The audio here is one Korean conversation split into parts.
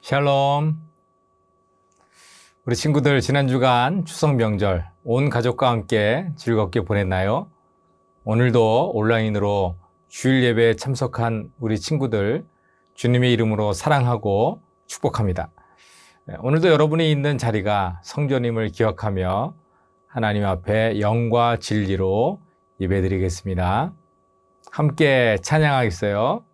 샬롬. 우리 친구들 지난 주간 추석 명절 온 가족과 함께 즐겁게 보냈나요? 오늘도 온라인으로 주일 예배에 참석한 우리 친구들 주님의 이름으로 사랑하고 축복합니다. 네, 오늘도 여러분이 있는 자리가 성전임을 기억하며 하나님 앞에 영과 진리로 예배드리겠습니다. 함께 찬양하겠어요.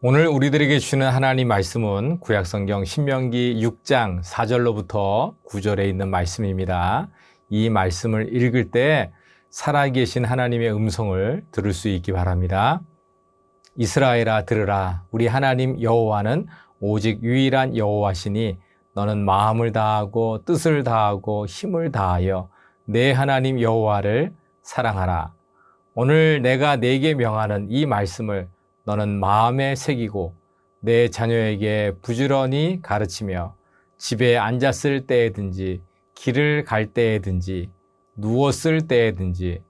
오늘 우리들에게 주는 하나님 말씀은 구약성경 신명기 6장 4절로부터 9절에 있는 말씀입니다. 이 말씀을 읽을 때 살아계신 하나님의 음성을 들을 수 있기 바랍니다. 이스라엘아 들으라 우리 하나님 여호와는 오직 유일한 여호와시니 너는 마음을 다하고 뜻을 다하고 힘을 다하여 내 하나님 여호와를 사랑하라. 오늘 내가 내게 명하는 이 말씀을 너는 마음에 새기고 내 자녀에게 부지런히 가르치며 집에 앉았을 때에든지 길을 갈 때에든지 누웠을 때에든지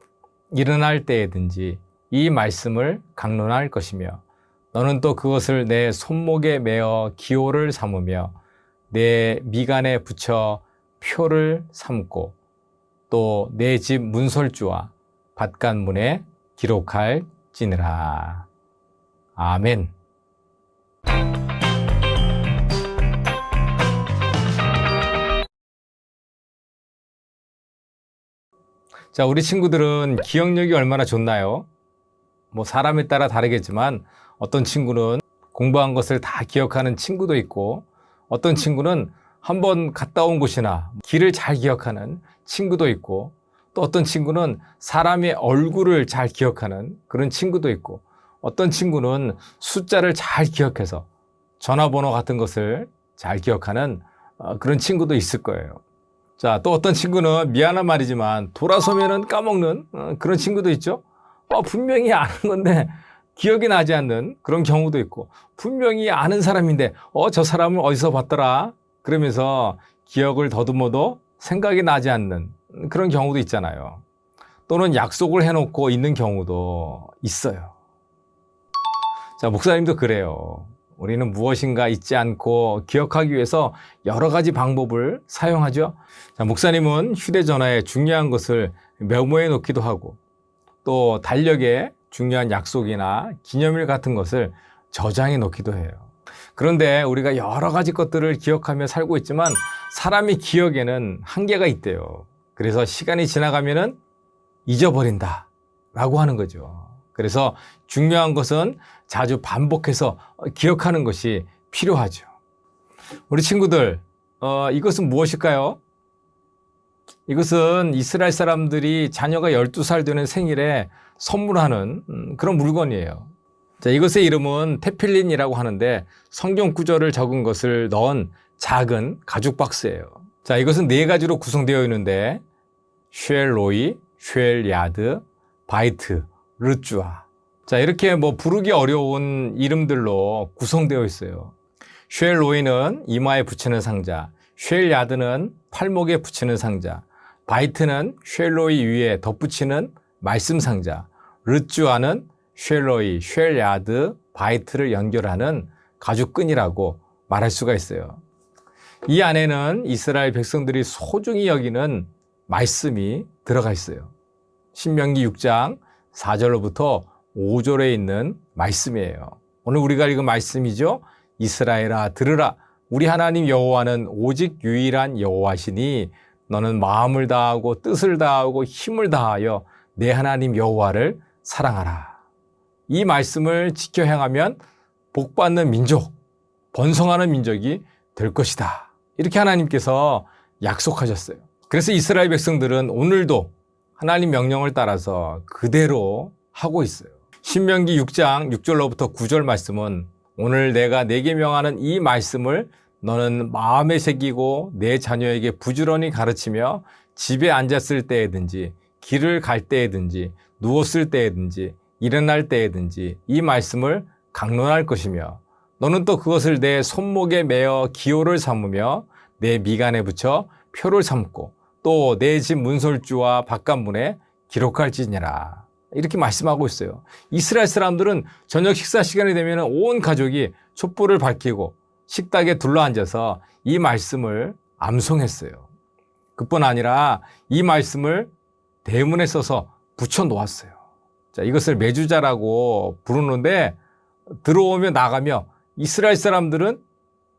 일어날 때에든지 이 말씀을 강론할 것이며 너는 또 그것을 내 손목에 매어 기호를 삼으며 내 미간에 붙여 표를 삼고 또 내 집 문설주와 밭간문에 기록할지니라. 아멘. 자, 우리 친구들은 기억력이 얼마나 좋나요? 뭐 사람에 따라 다르겠지만 어떤 친구는 공부한 것을 다 기억하는 친구도 있고 어떤 친구는 한번 갔다 온 곳이나 길을 잘 기억하는 친구도 있고 또 어떤 친구는 사람의 얼굴을 잘 기억하는 그런 친구도 있고 어떤 친구는 숫자를 잘 기억해서 전화번호 같은 것을 잘 기억하는 어, 그런 친구도 있을 거예요. 자, 또 어떤 친구는 미안한 말이지만 돌아서면은 까먹는 어, 그런 친구도 있죠. 어, 분명히 아는 건데 기억이 나지 않는 그런 경우도 있고 분명히 아는 사람인데 어, 저 사람을 어디서 봤더라 그러면서 기억을 더듬어도 생각이 나지 않는 그런 경우도 있잖아요. 또는 약속을 해놓고 있는 경우도 있어요. 자, 목사님도 그래요. 우리는 무엇인가 잊지 않고 기억하기 위해서 여러 가지 방법을 사용하죠. 자, 목사님은 휴대전화에 중요한 것을 메모해 놓기도 하고 또 달력에 중요한 약속이나 기념일 같은 것을 저장해 놓기도 해요. 그런데 우리가 여러 가지 것들을 기억하며 살고 있지만 사람의 기억에는 한계가 있대요. 그래서 시간이 지나가면은 잊어버린다 라고 하는 거죠. 그래서 중요한 것은 자주 반복해서 기억하는 것이 필요하죠. 우리 친구들, 어, 이것은 무엇일까요? 이것은 이스라엘 사람들이 자녀가 12살 되는 생일에 선물하는 음, 그런 물건이에요. 자, 이것의 이름은 테필린이라고 하는데 성경 구절을 적은 것을 넣은 작은 가죽 박스예요. 자, 이것은 네 가지로 구성되어 있는데 쉘로이, 쉘야드, 바이트, 르쭈아. 자, 이렇게 뭐 부르기 어려운 이름들로 구성되어 있어요. 쉘로이는 이마에 붙이는 상자, 쉘야드는 팔목에 붙이는 상자, 바이트는 쉘로이 위에 덧붙이는 말씀 상자, 르쭈아는 쉘로이, 쉘야드, 바이트를 연결하는 가죽끈이라고 말할 수가 있어요. 이 안에는 이스라엘 백성들이 소중히 여기는 말씀이 들어가 있어요. 신명기 6장 4절로부터 5절에 있는 말씀이에요. 오늘 우리가 읽은 말씀이죠. 이스라엘아 들으라 우리 하나님 여호와는 오직 유일한 여호와시니 너는 마음을 다하고 뜻을 다하고 힘을 다하여 내 하나님 여호와를 사랑하라. 이 말씀을 지켜 행하면 복 받는 민족, 번성하는 민족이 될 것이다. 이렇게 하나님께서 약속하셨어요. 그래서 이스라엘 백성들은 오늘도 하나님 명령을 따라서 그대로 하고 있어요. 신명기 6장 6절로부터 9절 말씀은 오늘 내가 내게 명하는 이 말씀을 너는 마음에 새기고 내 자녀에게 부지런히 가르치며 집에 앉았을 때에든지 길을 갈 때에든지 누웠을 때에든지 일어날 때에든지 이 말씀을 강론할 것이며 너는 또 그것을 내 손목에 매어 기호를 삼으며 내 미간에 붙여 표를 삼고 또 내 집 문설주와 바깥문에 기록할지니라. 이렇게 말씀하고 있어요. 이스라엘 사람들은 저녁 식사 시간이 되면 온 가족이 촛불을 밝히고 식탁에 둘러앉아서 이 말씀을 암송했어요. 그뿐 아니라 이 말씀을 대문에 써서 붙여 놓았어요. 자, 이것을 매주자라고 부르는데 들어오며 나가며 이스라엘 사람들은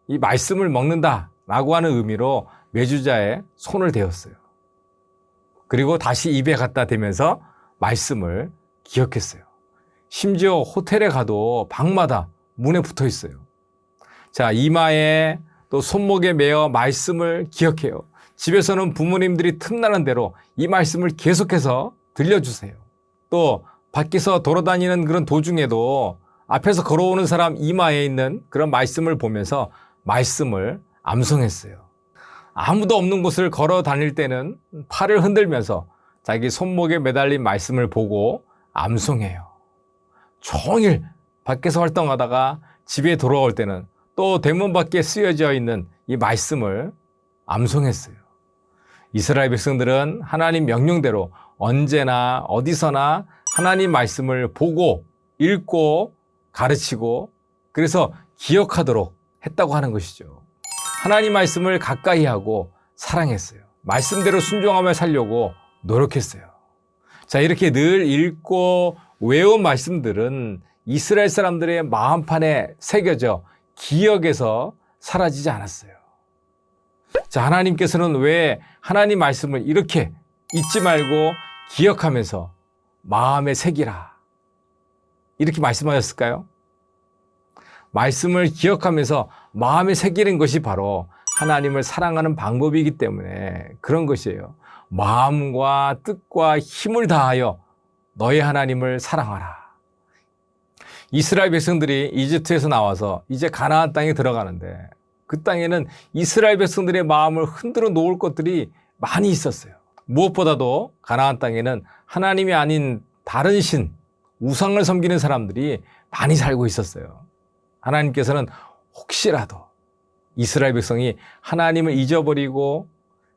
이 말씀을 먹는다라고 하는 의미로 매주자에 손을 대었어요. 그리고 다시 입에 갖다 대면서 말씀을 기억했어요. 심지어 호텔에 가도 방마다 문에 붙어 있어요. 자, 이마에 또 손목에 매어 말씀을 기억해요. 집에서는 부모님들이 틈나는 대로 이 말씀을 계속해서 들려주세요. 또 밖에서 돌아다니는 그런 도중에도 앞에서 걸어오는 사람 이마에 있는 그런 말씀을 보면서 말씀을 암송했어요. 아무도 없는 곳을 걸어 다닐 때는 팔을 흔들면서 자기 손목에 매달린 말씀을 보고 암송해요. 종일 밖에서 활동하다가 집에 돌아올 때는 또 대문 밖에 쓰여져 있는 이 말씀을 암송했어요. 이스라엘 백성들은 하나님 명령대로 언제나 어디서나 하나님 말씀을 보고 읽고 가르치고 그래서 기억하도록 했다고 하는 것이죠. 하나님 말씀을 가까이 하고 사랑했어요. 말씀대로 순종하며 살려고 노력했어요. 자, 이렇게 늘 읽고 외운 말씀들은 이스라엘 사람들의 마음판에 새겨져 기억에서 사라지지 않았어요. 자, 하나님께서는 왜 하나님 말씀을 이렇게 잊지 말고 기억하면서 마음에 새기라. 이렇게 말씀하셨을까요? 말씀을 기억하면서 마음에 새기는 것이 바로 하나님을 사랑하는 방법이기 때문에 그런 것이에요. 마음과 뜻과 힘을 다하여 너의 하나님을 사랑하라. 이스라엘 백성들이 이집트에서 나와서 이제 가나안 땅에 들어가는데 그 땅에는 이스라엘 백성들의 마음을 흔들어 놓을 것들이 많이 있었어요. 무엇보다도 가나안 땅에는 하나님이 아닌 다른 신, 우상을 섬기는 사람들이 많이 살고 있었어요. 하나님께서는 혹시라도 이스라엘 백성이 하나님을 잊어버리고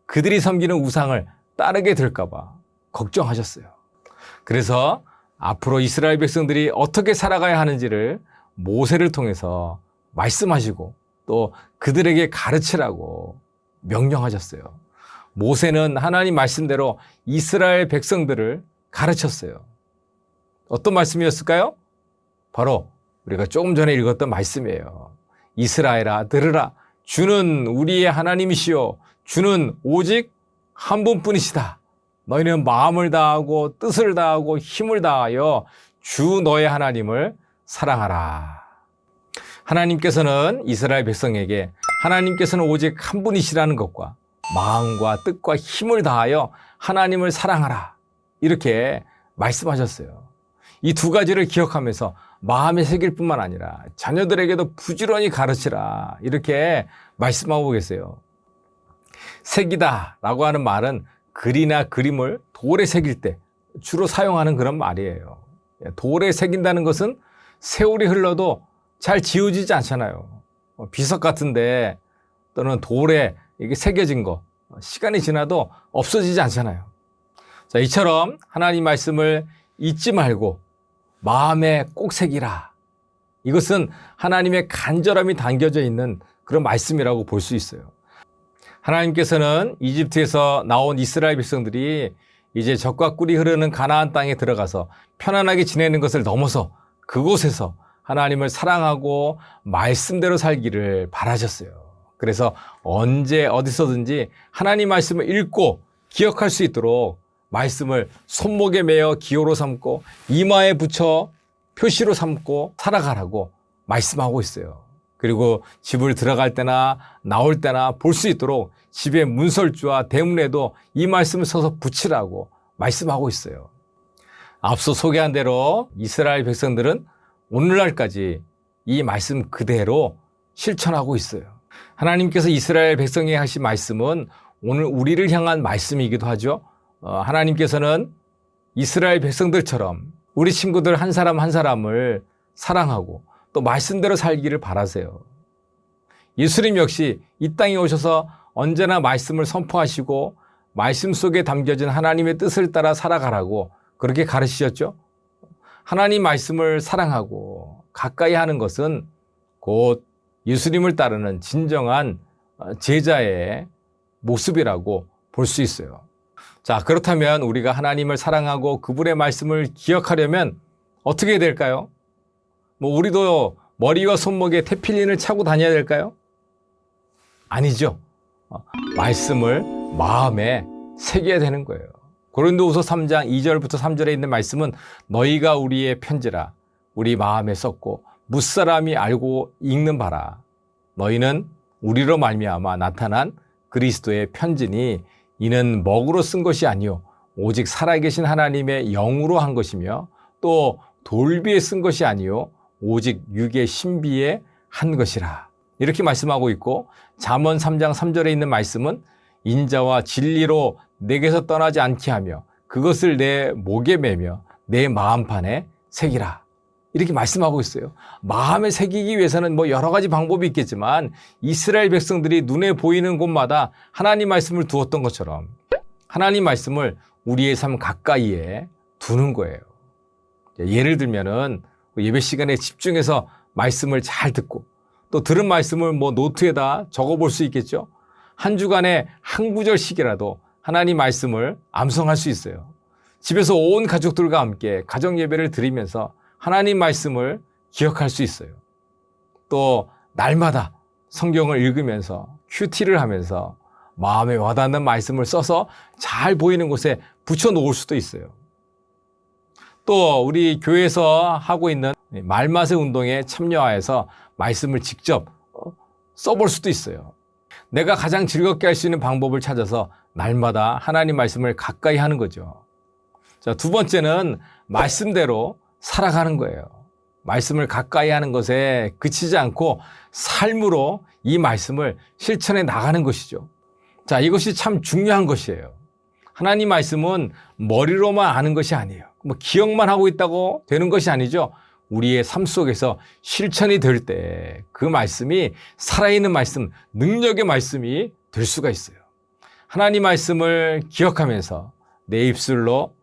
그들이 섬기는 우상을 따르게 될까봐 걱정하셨어요. 그래서 앞으로 이스라엘 백성들이 어떻게 살아가야 하는지를 모세를 통해서 말씀하시고 또 그들에게 가르치라고 명령하셨어요. 모세는 하나님 말씀대로 이스라엘 백성들을 가르쳤어요. 어떤 말씀이었을까요? 바로 우리가 조금 전에 읽었던 말씀이에요. 이스라엘아 들으라 주는 우리의 하나님이시요 주는 오직 한 분뿐이시다. 너희는 마음을 다하고 뜻을 다하고 힘을 다하여 주 너의 하나님을 사랑하라. 하나님께서는 이스라엘 백성에게 하나님께서는 오직 한 분이시라는 것과 마음과 뜻과 힘을 다하여 하나님을 사랑하라. 이렇게 말씀하셨어요. 이 두 가지를 기억하면서 마음에 새길 뿐만 아니라 자녀들에게도 부지런히 가르치라. 이렇게 말씀하고 계세요. 새기다 라고 하는 말은 글이나 그림을 돌에 새길 때 주로 사용하는 그런 말이에요. 돌에 새긴다는 것은 세월이 흘러도 잘 지워지지 않잖아요. 어, 비석 같은데 또는 돌에 이게 새겨진 거 시간이 지나도 없어지지 않잖아요. 자, 이처럼 하나님 말씀을 잊지 말고 마음에 꼭 새기라. 이것은 하나님의 간절함이 담겨져 있는 그런 말씀이라고 볼 수 있어요. 하나님께서는 이집트에서 나온 이스라엘 백성들이 이제 적과 꿀이 흐르는 가나안 땅에 들어가서 편안하게 지내는 것을 넘어서 그곳에서 하나님을 사랑하고 말씀대로 살기를 바라셨어요. 그래서 언제 어디서든지 하나님 말씀을 읽고 기억할 수 있도록 말씀을 손목에 매어 기호로 삼고 이마에 붙여 표시로 삼고 살아가라고 말씀하고 있어요. 그리고 집을 들어갈 때나 나올 때나 볼 수 있도록 집의 문설주와 대문에도 이 말씀을 써서 붙이라고 말씀하고 있어요. 앞서 소개한 대로 이스라엘 백성들은 오늘날까지 이 말씀 그대로 실천하고 있어요. 하나님께서 이스라엘 백성에 하신 말씀은 오늘 우리를 향한 말씀이기도 하죠. 어, 하나님께서는 이스라엘 백성들처럼 우리 친구들 한 사람 한 사람을 사랑하고 또 말씀대로 살기를 바라세요. 예수님 역시 이 땅에 오셔서 언제나 말씀을 선포하시고 말씀 속에 담겨진 하나님의 뜻을 따라 살아가라고 그렇게 가르치셨죠. 하나님 말씀을 사랑하고 가까이 하는 것은 곧 예수님을 따르는 진정한 제자의 모습이라고 볼 수 있어요. 자, 그렇다면 우리가 하나님을 사랑하고 그분의 말씀을 기억하려면 어떻게 해야 될까요? 뭐, 우리도 머리와 손목에 테필린을 차고 다녀야 될까요? 아니죠. 어, 말씀을 마음에 새겨야 되는 거예요. 고린도후서 3장 2절부터 3절에 있는 말씀은 너희가 우리의 편지라 우리 마음에 썼고 무사람이 알고 읽는 바라. 너희는 우리로 말미암아 나타난 그리스도의 편지니 이는 먹으로 쓴 것이 아니요 오직 살아계신 하나님의 영으로 한 것이며 또 돌비에 쓴 것이 아니요 오직 육의 신비에 한 것이라. 이렇게 말씀하고 있고 잠언 3장 3절에 있는 말씀은 인자와 진리로 내게서 떠나지 않게 하며 그것을 내 목에 매며 내 마음판에 새기라. 이렇게 말씀하고 있어요. 마음에 새기기 위해서는 뭐 여러 가지 방법이 있겠지만 이스라엘 백성들이 눈에 보이는 곳마다 하나님 말씀을 두었던 것처럼 하나님 말씀을 우리의 삶 가까이에 두는 거예요. 예를 들면은 예배 시간에 집중해서 말씀을 잘 듣고 또 들은 말씀을 뭐 노트에다 적어 볼 수 있겠죠. 한 주간에 한 구절씩이라도 하나님 말씀을 암송할 수 있어요. 집에서 온 가족들과 함께 가정 예배를 드리면서 하나님 말씀을 기억할 수 있어요. 또 날마다 성경을 읽으면서 큐티를 하면서 마음에 와닿는 말씀을 써서 잘 보이는 곳에 붙여 놓을 수도 있어요. 또 우리 교회에서 하고 있는 말맛의 운동에 참여하여서 말씀을 직접 어, 써볼 수도 있어요. 내가 가장 즐겁게 할 수 있는 방법을 찾아서 날마다 하나님 말씀을 가까이 하는 거죠. 자, 두 번째는 말씀대로 살아가는 거예요. 말씀을 가까이 하는 것에 그치지 않고 삶으로 이 말씀을 실천해 나가는 것이죠. 자, 이것이 참 중요한 것이에요. 하나님 말씀은 머리로만 아는 것이 아니에요. 뭐 기억만 하고 있다고 되는 것이 아니죠. 우리의 삶 속에서 실천이 될 때 그 말씀이 살아있는 말씀, 능력의 말씀이 될 수가 있어요. 하나님 말씀을 기억하면서 내 입술로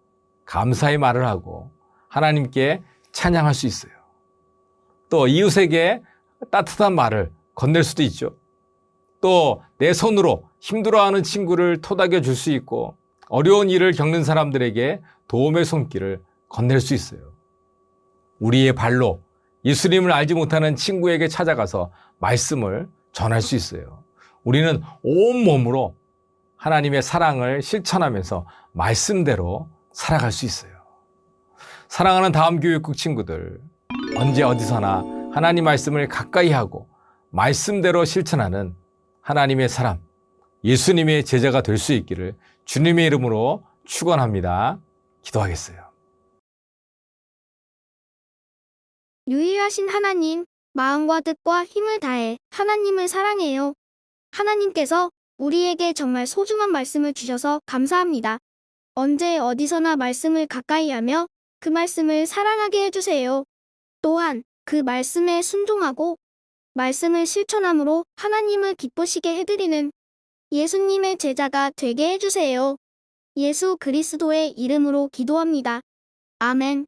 감사의 말을 하고 하나님께 찬양할 수 있어요. 또 이웃에게 따뜻한 말을 건넬 수도 있죠. 또 내 손으로 힘들어하는 친구를 토닥여 줄 수 있고 어려운 일을 겪는 사람들에게 도움의 손길을 건넬 수 있어요. 우리의 발로 예수님을 알지 못하는 친구에게 찾아가서 말씀을 전할 수 있어요. 우리는 온 몸으로 하나님의 사랑을 실천하면서 말씀대로 살아갈 수 있어요. 사랑하는 다음 교육국 친구들, 언제 어디서나 하나님 말씀을 가까이 하고 말씀대로 실천하는 하나님의 사람, 예수님의 제자가 될 수 있기를 주님의 이름으로 축원합니다. 기도하겠어요. 유일하신 하나님, 마음과 뜻과 힘을 다해 하나님을 사랑해요. 하나님께서 우리에게 정말 소중한 말씀을 주셔서 감사합니다. 언제 어디서나 말씀을 가까이 하며 그 말씀을 사랑하게 해주세요. 또한 그 말씀에 순종하고 말씀을 실천함으로 하나님을 기쁘시게 해드리는 예수님의 제자가 되게 해주세요. 예수 그리스도의 이름으로 기도합니다. 아멘.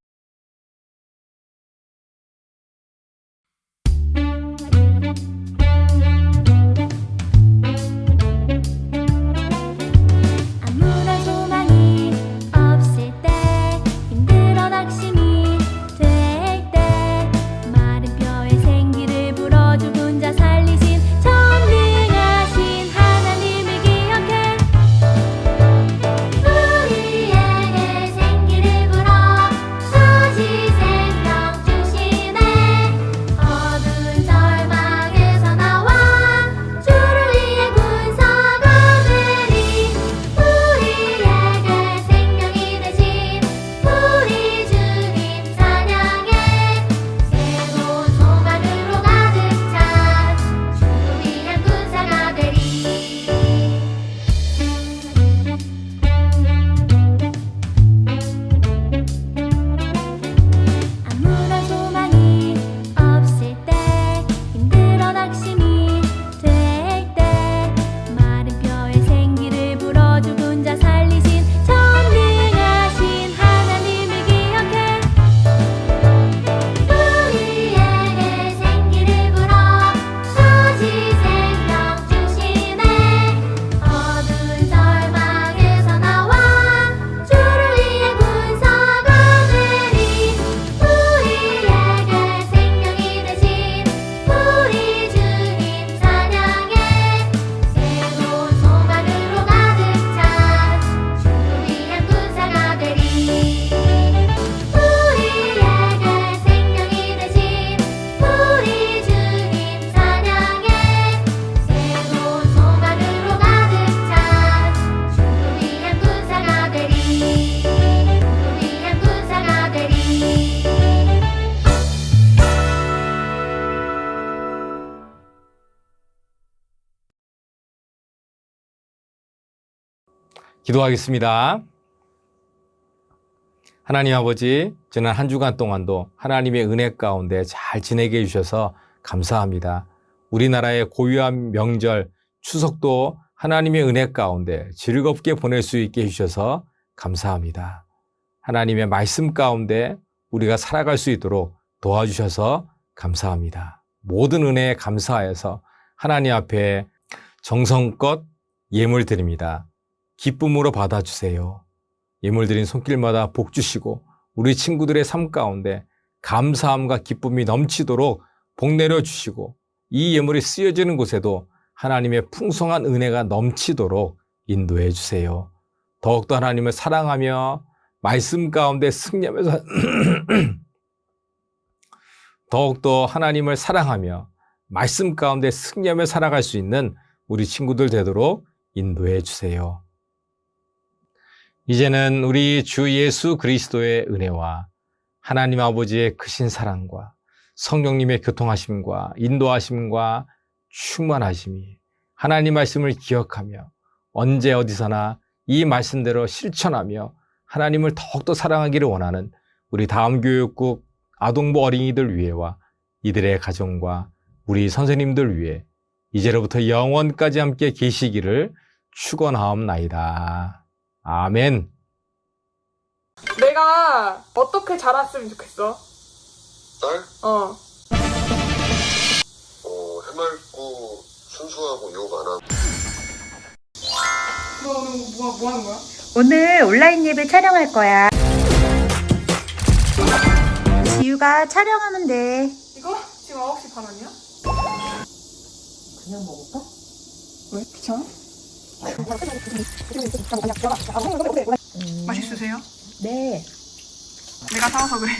기도하겠습니다. 하나님 아버지, 지난 한 주간 동안도 하나님의 은혜 가운데 잘 지내게 해주셔서 감사합니다. 우리나라의 고유한 명절, 추석도 하나님의 은혜 가운데 즐겁게 보낼 수 있게 해주셔서 감사합니다. 하나님의 말씀 가운데 우리가 살아갈 수 있도록 도와주셔서 감사합니다. 모든 은혜에 감사해서 하나님 앞에 정성껏 예물 드립니다. 기쁨으로 받아주세요. 예물 드린 손길마다 복 주시고 우리 친구들의 삶 가운데 감사함과 기쁨이 넘치도록 복 내려 주시고 이 예물이 쓰여지는 곳에도 하나님의 풍성한 은혜가 넘치도록 인도해 주세요. 더욱더 하나님을 사랑하며 말씀 가운데 승리하면서 더욱더 하나님을 사랑하며 말씀 가운데 승리하며 살아갈 수 있는 우리 친구들 되도록 인도해 주세요. 이제는 우리 주 예수 그리스도의 은혜와 하나님 아버지의 크신 사랑과 성령님의 교통하심과 인도하심과 충만하심이 하나님 말씀을 기억하며 언제 어디서나 이 말씀대로 실천하며 하나님을 더욱더 사랑하기를 원하는 우리 다음 교육국 아동부 어린이들 위해와 이들의 가정과 우리 선생님들 위해 이제로부터 영원까지 함께 계시기를 축원하옵나이다. 아멘. 내가 어떻게 자랐으면 좋겠어? 딸? 어. 어, 해맑고 순수하고 욕 안 하고 너는 뭐, 뭐 하는 거야? 오늘 온라인 예배 촬영할 거야. 지유가 촬영하면 돼. 이거? 지금 9시 반 아니야? 그냥 먹을까? 왜? 귀찮아? 맛있으세요? 네. 내가 사와서 그래.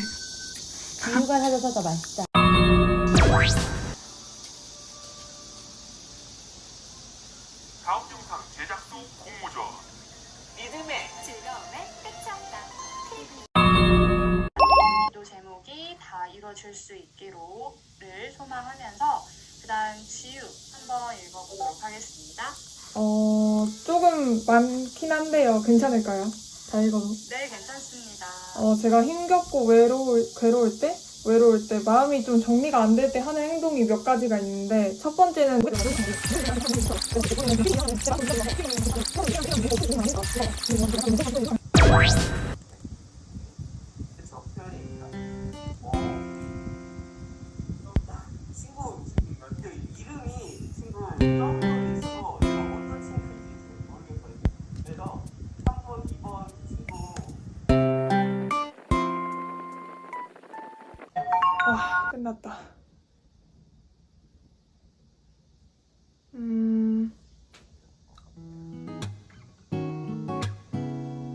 지유가 사줘서 더 맛있다. 다음 영상 제작소 공모전 기도 제목이 다 이루어질 수 있기로를 소망하면서 그다음 지유 한번 읽어보도록 하겠습니다. 어, 조금 많긴 한데요. 괜찮을까요? 다 읽어도. 네, 괜찮습니다. 어, 제가 힘겹고 외로울, 괴로울 때, 외로울 때, 마음이 좀 정리가 안 될 때 하는 행동이 몇 가지가 있는데, 첫 번째는 이름이 친구 와, 끝났다. 음.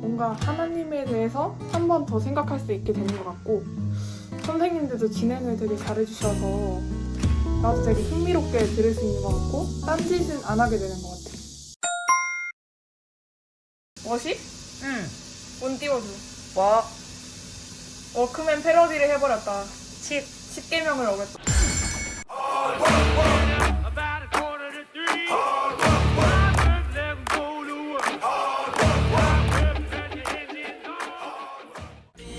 뭔가 하나님에 대해서 한 번 더 생각할 수 있게 되는 것 같고, 선생님들도 진행을 되게 잘해주셔서, 나도 되게 흥미롭게 들을 수 있는 것 같고, 딴짓은 안 하게 되는 것 같아. 뭐시? 응. 온 띄워줘. 뭐? 워크맨 패러디를 해버렸다. 10. 10개명을 어겼다. About a quarter to three. Let 'em go to work.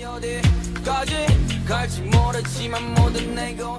어디까지 갈지 모르지만 모든 내고